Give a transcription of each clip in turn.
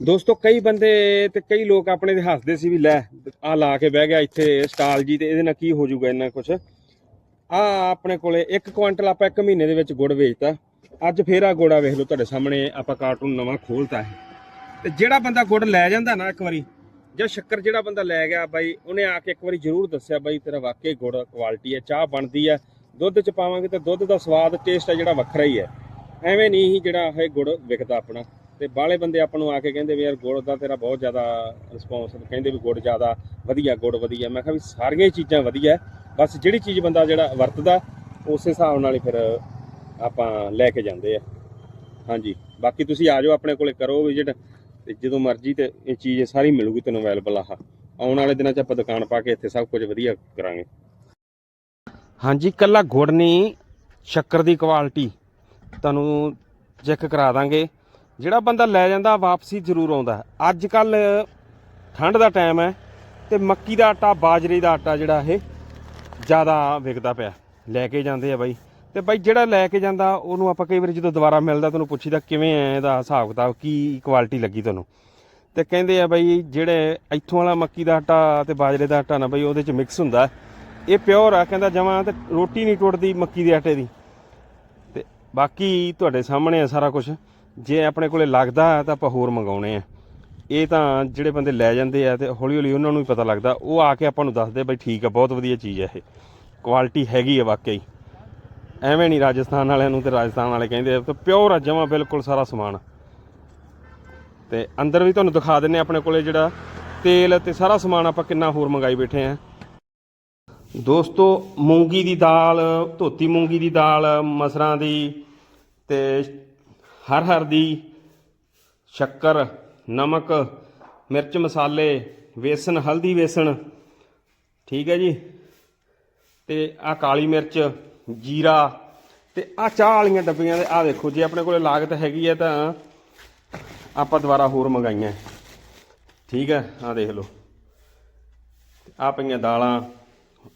ਦੋਸਤੋ, ਕਈ ਬੰਦੇ ਤੇ ਕਈ ਲੋਕ ਆਪਣੇ ਦੇ ਹੱਸਦੇ ਸੀ ਵੀ ਲੈ ਆ ਲਾ ਕੇ ਬਹਿ ਗਿਆ ਇੱਥੇ ਸਟਾਲ ਜੀ ਤੇ ਇਹਦੇ ਨਾਲ ਕੀ ਹੋ ਜਾਊਗਾ ਇੰਨਾ ਕੁਛ। ਆ ਆਪਣੇ ਕੋਲੇ 1 ਕੁਇੰਟਲ ਆਪਾਂ 1 ਮਹੀਨੇ ਦੇ ਵਿੱਚ ਗੁੜ ਵੇਚਤਾ। ਅੱਜ ਫੇਰ ਆ ਗੋੜਾ ਵੇਖ ਲਓ ਤੁਹਾਡੇ ਸਾਹਮਣੇ ਆਪਾਂ ਕਾਰਟੂਨ ਨਵਾਂ ਖੋਲਤਾ ਹੈ ਤੇ ਜਿਹੜਾ ਬੰਦਾ ਗੁੜ ਲੈ ਜਾਂਦਾ ਨਾ ਇੱਕ ਵਾਰੀ, ਜਾਂ ਸ਼ੱਕਰ ਜਿਹੜਾ ਬੰਦਾ ਲੈ ਗਿਆ ਬਾਈ, ਉਹਨੇ ਆ ਕੇ ਇੱਕ ਵਾਰੀ ਜ਼ਰੂਰ ਦੱਸਿਆ ਬਾਈ, ਤੇਰਾ ਵਾਕਈ ਗੁੜ ਕੁਆਲਿਟੀ ਹੈ, ਚਾਹ ਬਣਦੀ ਹੈ। ਦੁੱਧ ਚ ਪਾਵਾਂਗੇ ਤਾਂ ਦੁੱਧ ਦਾ ਸਵਾਦ ਟੇਸਟ ਹੈ ਜਿਹੜਾ ਵੱਖਰਾ ਹੀ ਹੈ। ਐਵੇਂ ਨਹੀਂ ਹੀ ਜਿਹੜਾ ਇਹ ਗੁੜ ਵਿਕਦਾ ਆਪਣਾ। ਤੇ ਬਾਹਲੇ ਬੰਦੇ ਆਪਾਂ ਨੂੰ ਆ ਕੇ ਕਹਿੰਦੇ ਵੀ ਯਾਰ ਗੁੜ ਦਾ ਤੇਰਾ ਬਹੁਤ ਜ਼ਿਆਦਾ ਰਿਸਪੌਂਸ ਕਹਿੰਦੇ ਵੀ ਗੁੜ ਜ਼ਿਆਦਾ ਵਧੀਆ, ਗੁੜ ਵਧੀਆ। ਮੈਂ ਕਿਹਾ ਵੀ ਸਾਰੀਆਂ ਹੀ ਚੀਜ਼ਾਂ ਵਧੀਆ, ਬਸ ਜਿਹੜੀ ਚੀਜ਼ ਬੰਦਾ ਜਿਹੜਾ ਵਰਤਦਾ, ਉਸੇ ਹਿਸਾਬ ਨਾਲ ਹੀ ਫਿਰ ਆਪਾਂ ਲੈ ਕੇ ਜਾਂਦੇ ਆ। ਹਾਂਜੀ, ਬਾਕੀ ਤੁਸੀਂ ਆ ਜਾਓ ਆਪਣੇ ਕੋਲੇ, ਕਰੋ ਵਿਜ਼ਿਟ ਤੇ ਜਦੋਂ ਮਰਜ਼ੀ ਤੇ ਇਹ ਚੀਜ਼ ਸਾਰੀ ਮਿਲੂਗੀ ਤੈਨੂੰ ਅਵੇਲੇਬਲ ਆਹ ਆਉਣ ਵਾਲੇ ਦਿਨਾਂ 'ਚ ਆਪਾਂ ਦੁਕਾਨ ਪਾ ਕੇ ਇੱਥੇ ਸਭ ਕੁਝ ਵਧੀਆ ਕਰਾਂਗੇ। ਹਾਂਜੀ, ਕੱਲਾ ਗੁੜ ਨਹੀਂ, ਸ਼ੱਕਰ ਦੀ ਕੁਆਲਿਟੀ ਤੁਹਾਨੂੰ ਚੈੱਕ ਕਰਾ ਦਾਂਗੇ। ਜਿਹੜਾ ਬੰਦਾ ਲੈ ਜਾਂਦਾ ਵਾਪਸੀ ਜ਼ਰੂਰ ਆਉਂਦਾ। ਅੱਜ ਕੱਲ ਠੰਡ ਦਾ ਟਾਈਮ ਹੈ ਤੇ ਮੱਕੀ ਦਾ ਆਟਾ, ਬਾਜਰੇ ਦਾ ਆਟਾ ਜਿਹੜਾ ਇਹ ਜ਼ਿਆਦਾ ਵਿਕਦਾ ਪਿਆ। ਲੈ ਕੇ ਜਾਂਦੇ ਆ ਬਾਈ। ਤੇ ਬਾਈ ਜਿਹੜਾ ਲੈ ਕੇ ਜਾਂਦਾ, ਉਹਨੂੰ ਆਪਾਂ ਕਈ ਵਾਰੀ ਜਦੋਂ ਦੁਬਾਰਾ ਮਿਲਦਾ ਤੁਹਾਨੂੰ ਪੁੱਛੀਦਾ ਕਿਵੇਂ ਐ, ਇਹਦਾ ਹਿਸਾਬ ਕਿਤਾਬ, ਕੀ ਕੁਆਲਿਟੀ ਲੱਗੀ ਤੁਹਾਨੂੰ ਤੇ ਕਹਿੰਦੇ ਆ ਬਾਈ, ਜਿਹੜੇ ਇੱਥੋਂ ਵਾਲਾ ਮੱਕੀ ਦਾ ਆਟਾ ਤੇ ਬਾਜਰੇ ਦਾ ਆਟਾ ਨਾ ਬਾਈ, ਉਹਦੇ ਚ ਮਿਕਸ ਹੁੰਦਾ। ਇਹ ਪਿਓਰ ਆ, ਕਹਿੰਦਾ ਜਮਾਂ ਤੇ ਰੋਟੀ ਨਹੀਂ ਟੁੱਟਦੀ ਮੱਕੀ ਦੇ ਆਟੇ ਦੀ। ਤੇ ਬਾਕੀ ਤੁਹਾਡੇ ਸਾਹਮਣੇ ਆ ਸਾਰਾ ਕੁਝ ਜੇ ਆਪਣੇ ਕੋਲੇ ਲੱਗਦਾ ਤਾਂ ਆਪਾਂ ਹੋਰ ਮੰਗਾਉਣੇ ਆ। ਇਹ ਤਾਂ ਜਿਹੜੇ ਬੰਦੇ ਲੈ ਜਾਂਦੇ ਆ ਤੇ ਹੌਲੀ ਹੌਲੀ ਉਹਨਾਂ ਨੂੰ ਵੀ ਪਤਾ ਲੱਗਦਾ, ਉਹ ਆ ਕੇ ਆਪਾਂ ਨੂੰ ਦੱਸਦੇ ਬਈ ਠੀਕ ਆ, ਬਹੁਤ ਵਧੀਆ ਚੀਜ਼ ਹੈ ਇਹ। ਕੁਆਲਿਟੀ ਹੈਗੀ ਆ ਵਾਕਈ। ਐਵੇਂ ਨਹੀਂ ਰਾਜਸਥਾਨ ਵਾਲਿਆਂ ਨੂੰ ਤੇ ਰਾਜਸਥਾਨ ਵਾਲੇ ਕਹਿੰਦੇ ਆ, ਤੇ ਪਿਓਰ ਆ, ਜਮਾ ਬਿਲਕੁਲ ਸਾਰਾ ਸਮਾਨ। ਤੇ ਅੰਦਰ ਵੀ ਤੁਹਾਨੂੰ ਦਿਖਾ ਦਿੰਨੇ ਆਪਣੇ ਕੋਲੇ ਜਿਹੜਾ ਤੇਲ ਤੇ ਸਾਰਾ ਸਮਾਨ ਆਪਾਂ ਕਿੰਨਾ ਹੋਰ ਮੰਗਾਈ ਬੈਠੇ ਆ। ਦੋਸਤੋ, ਮੂੰਗੀ ਦੀ ਦਾਲ, ਧੋਤੀ ਮੂੰਗੀ ਦੀ ਦਾਲ, ਮਸਰਾਂ ਦੀ ਤੇ ਹਰ ਹਰ ਦੀ ਸ਼ੱਕਰ, ਨਮਕ, ਮਿਰਚ, ਮਸਾਲੇ, ਵੇਸਣ, ਹਲਦੀ, ਵੇਸਣ। ਠੀਕ ਹੈ ਜੀ? ਤੇ ਆ ਕਾਲੀ ਮਿਰਚ, ਜੀਰਾ ਤੇ ਆ ਚਾਹ ਵਾਲੀਆਂ ਡੱਬੀਆਂ ਦੇ ਆ ਦੇਖੋ, ਜੇ ਆਪਣੇ ਕੋਲੇ ਲਾਗਤ ਹੈਗੀ ਹੈ ਤਾਂ ਆਪਾਂ ਦੁਬਾਰਾ ਹੋਰ ਮੰਗਾਈਆਂ। ਠੀਕ ਹੈ? ਆ ਦੇਖ ਲਓ। ਆ ਪਈਆਂ ਦਾਲਾਂ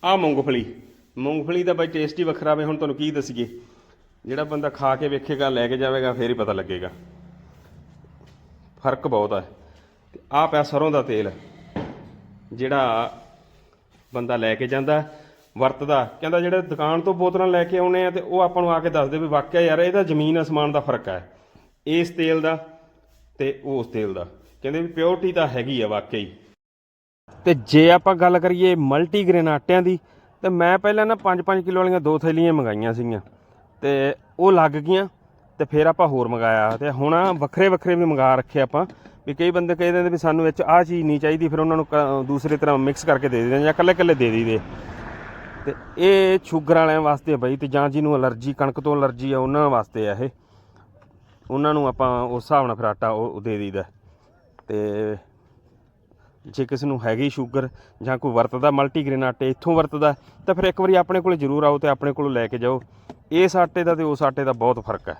ਆ ਮੂੰਗਫਲੀ। ਮੂੰਗਫਲੀ ਦਾ ਬਾਈ ਟੇਸਟ ਹੀ ਵੱਖਰਾ ਵੇ, ਹੁਣ ਤੁਹਾਨੂੰ ਕੀ ਦੱਸੀਏ? ਜਿਹੜਾ ਬੰਦਾ ਖਾ ਕੇ ਵੇਖੇਗਾ, ਲੈ ਕੇ ਜਾਵੇਗਾ, ਫੇਰ ਹੀ ਪਤਾ ਲੱਗੇਗਾ। ਫ਼ਰਕ ਬਹੁਤ ਹੈ ਤੇ ਆਹ ਪਿਆ ਸਰੋਂ ਦਾ ਤੇਲ, ਜਿਹੜਾ ਬੰਦਾ ਲੈ ਕੇ ਜਾਂਦਾ, ਵਰਤਦਾ, ਕਹਿੰਦਾ ਜਿਹੜੇ ਦੁਕਾਨ ਤੋਂ ਬੋਤਲਾਂ ਲੈ ਕੇ ਆਉਨੇ ਆ ਤੇ ਉਹ ਆਪਾਂ ਨੂੰ ਆ ਕੇ ਦੱਸਦੇ ਵੀ ਵਾਕਿਆ ਯਾਰ ਇਹਦਾ ਜ਼ਮੀਨ ਅਸਮਾਨ ਦਾ ਫ਼ਰਕ ਹੈ ਇਸ ਤੇਲ ਦਾ ਤੇ ਉਸ ਤੇਲ ਦਾ। ਕਹਿੰਦੇ ਵੀ ਪਿਓਰਟੀ ਤਾਂ ਹੈਗੀ ਆ ਵਾਕਈ। ਤੇ ਜੇ ਆਪਾਂ ਗੱਲ ਕਰੀਏ ਮਲਟੀਗ੍ਰੇਨ ਆਟਿਆਂ ਦੀ, ਤੇ ਮੈਂ ਪਹਿਲਾਂ ਨਾ 5-5 ਕਿਲੋ ਵਾਲੀਆਂ ਦੋ ਥੈਲੀਆਂ ਮੰਗਾਈਆਂ ਸੀਗੀਆਂ। ਤੇ ਉਹ ਲੱਗ ਗਈਆਂ ਤੇ ਫਿਰ ਆਪਾਂ ਹੋਰ ਮੰਗਾਇਆ ਤੇ ਹੁਣ ਵੱਖਰੇ ਵੱਖਰੇ ਵੀ ਮੰਗਾ ਰੱਖੇ ਆਪਾਂ ਵੀ ਕਈ ਬੰਦੇ ਕਹਿੰਦੇ ਦਿੰਦੇ ਵੀ ਸਾਨੂੰ ਵਿੱਚ ਆਹ ਚੀਜ਼ ਨਹੀਂ ਚਾਹੀਦੀ, ਫਿਰ ਉਹਨਾਂ ਨੂੰ ਕ- ਦੂਸਰੀ ਤਰ੍ਹਾਂ ਮਿਕਸ ਕਰਕੇ ਦੇ ਦਿੰਦੇ ਜਾਂ ਇਕੱਲੇ ਇਕੱਲੇ ਦੇ ਦਈਦੇ। ਤੇ ਇਹ ਸ਼ੂਗਰ ਵਾਲਿਆਂ ਵਾਸਤੇ ਬਈ ਤੇ ਜਾਂ ਜਿਹਨੂੰ ਅਲਰਜੀ, ਕਣਕ ਤੋਂ ਅਲਰਜੀ ਆ ਉਹਨਾਂ ਵਾਸਤੇ ਆ ਇਹ। ਉਹਨਾਂ ਨੂੰ ਆਪਾਂ ਉਸ ਹਿਸਾਬ ਨਾਲ ਫਿਰ ਆਟਾ ਉਹ ਦੇ ਦਈਦਾ। ਤੇ ਜੇ ਕਿਸੇ ਨੂੰ ਹੈਗੀ ਸ਼ੂਗਰ ਜਾਂ ਕੋਈ ਵਰਤਦਾ, ਮਲਟੀਗ੍ਰੇਨ ਆਟੇ ਇੱਥੋਂ ਵਰਤਦਾ, ਤਾਂ ਫਿਰ ਇੱਕ ਵਾਰੀ ਆਪਣੇ ਕੋਲ ਜ਼ਰੂਰ ਆਓ ਤੇ ਆਪਣੇ ਕੋਲੋਂ ਲੈ ਕੇ ਜਾਓ। ਇਸ ਆਟੇ ਦਾ ਤੇ ਉਸ ਆਟੇ ਦਾ ਬਹੁਤ ਫ਼ਰਕ ਹੈ।